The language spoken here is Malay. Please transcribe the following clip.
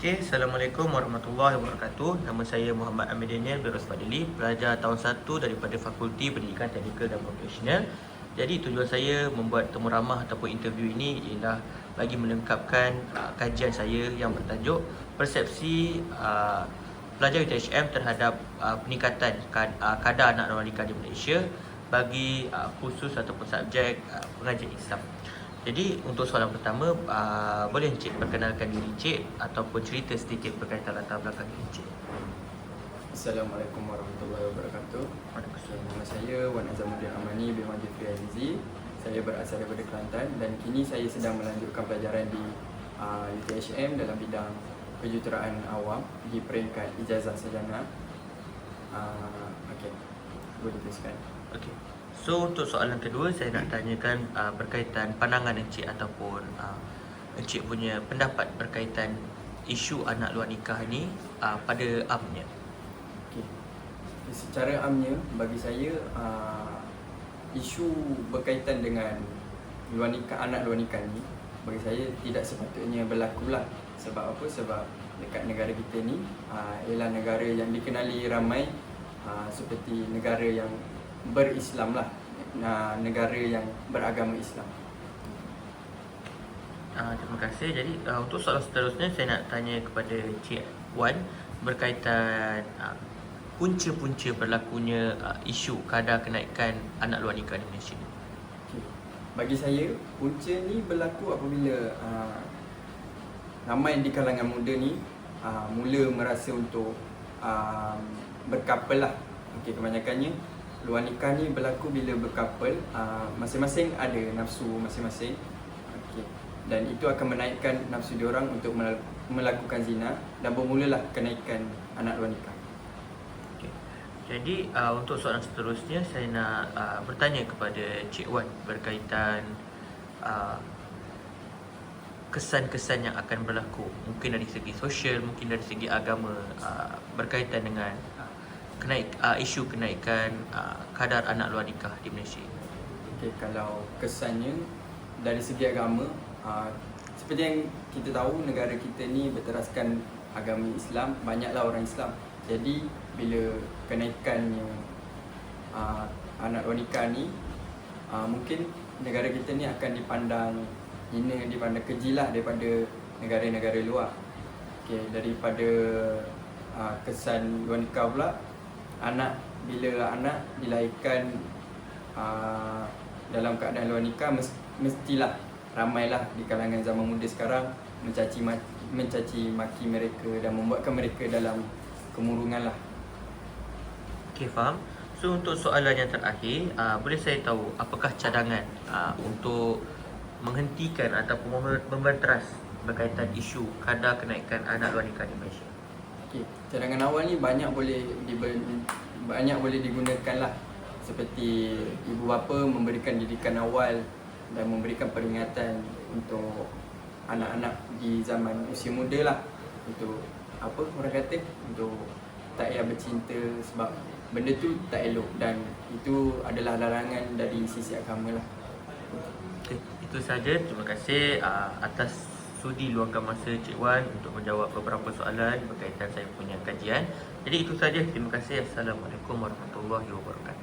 Okey, Assalamualaikum warahmatullahi wabarakatuh. Nama saya Muhammad Amir Daniel Berus Fadili, pelajar tahun 1 daripada Fakulti Pendidikan Teknikal dan Profesional. Jadi tujuan saya membuat temu ramah ataupun interview ini ialah bagi melengkapkan uh, kajian saya yang bertajuk persepsi uh, pelajar UTHM terhadap uh, peningkatan kad, uh, kadar anak wanita di Malaysia bagi uh, khusus ataupun subjek uh, pengajian Islam. Jadi untuk soalan pertama, uh, boleh Encik perkenalkan diri Encik ataupun cerita sedikit berkaitan latar belakang diri Encik. Assalamualaikum warahmatullahi wabarakatuh. Waalaikumsalam. Nama saya Wan Azamuddin Amani bin Majid Fiazizi. Saya berasal daripada Kelantan dan kini saya sedang melanjutkan pelajaran di uh, UTHM dalam bidang kejuruteraan awam di peringkat ijazah sarjana. Uh, Okey, boleh teruskan. Okey. So untuk soalan kedua saya nak tanyakan uh, berkaitan pandangan Encik ataupun uh, Encik punya pendapat berkaitan isu anak luar nikah ni uh, pada amnya. Okey. Secara amnya bagi saya uh, isu berkaitan dengan luar nikah anak luar nikah ni bagi saya tidak sepatutnya berlaku lah. Sebab apa? Sebab dekat negara kita ni uh, ialah negara yang dikenali ramai uh, seperti negara yang berislam lah. Uh, negara yang beragama Islam. Uh, terima kasih. Jadi uh, untuk soalan seterusnya saya nak tanya kepada Encik Wan berkaitan uh, punca-punca berlakunya uh, isu kadar kenaikan anak luar nikah di Malaysia. Okay. Bagi saya, punca ni berlaku apabila uh, ramai di kalangan muda ni uh, mula merasa untuk uh, berkapal lah. Okay, kebanyakannya luar nikah ni berlaku bila berkapal, uh, masing-masing ada nafsu masing-masing. Okay. Dan itu akan menaikkan nafsu diorang untuk mel- melakukan zina dan bermulalah kenaikan anak luar nikah. Jadi uh, untuk soalan seterusnya saya nak uh, bertanya kepada Cik Wan berkaitan uh, kesan-kesan yang akan berlaku mungkin dari segi sosial, mungkin dari segi agama uh, berkaitan dengan kenaik uh, isu kenaikan uh, kadar anak luar nikah di Malaysia. Okay, kalau kesannya dari segi agama, uh, seperti yang kita tahu negara kita ni berteraskan agama Islam, banyaklah orang Islam. Jadi bila kenaikannya uh, anak wanita ni, uh, mungkin negara kita ni akan dipandang hina, dipandang keji lah daripada negara-negara luar. Okay, daripada uh, kesan wanita pula, anak bila anak dilahirkan uh, dalam keadaan luar nikah mes- mestilah ramailah di kalangan zaman muda sekarang mencaci ma- mencaci maki mereka dan membuatkan mereka dalam kemurungan lah. Okey, faham. So untuk soalan yang terakhir, uh, boleh saya tahu apakah cadangan uh, untuk menghentikan ataupun mem- membenteras berkaitan isu kadar kenaikan anak luar nikah di Malaysia? Cadangan awal ni banyak boleh diben- banyak boleh digunakan lah seperti ibu bapa memberikan didikan awal dan memberikan peringatan untuk anak-anak di zaman usia muda lah untuk apa orang kata untuk tak payah bercinta sebab benda tu tak elok dan itu adalah larangan dari sisi agama lah. Okey, itu saja. Terima kasih uh, atas sudi luangkan masa Cik Wan untuk menjawab beberapa soalan berkaitan saya punya kajian. Jadi itu saja. Terima kasih. Assalamualaikum warahmatullahi wabarakatuh.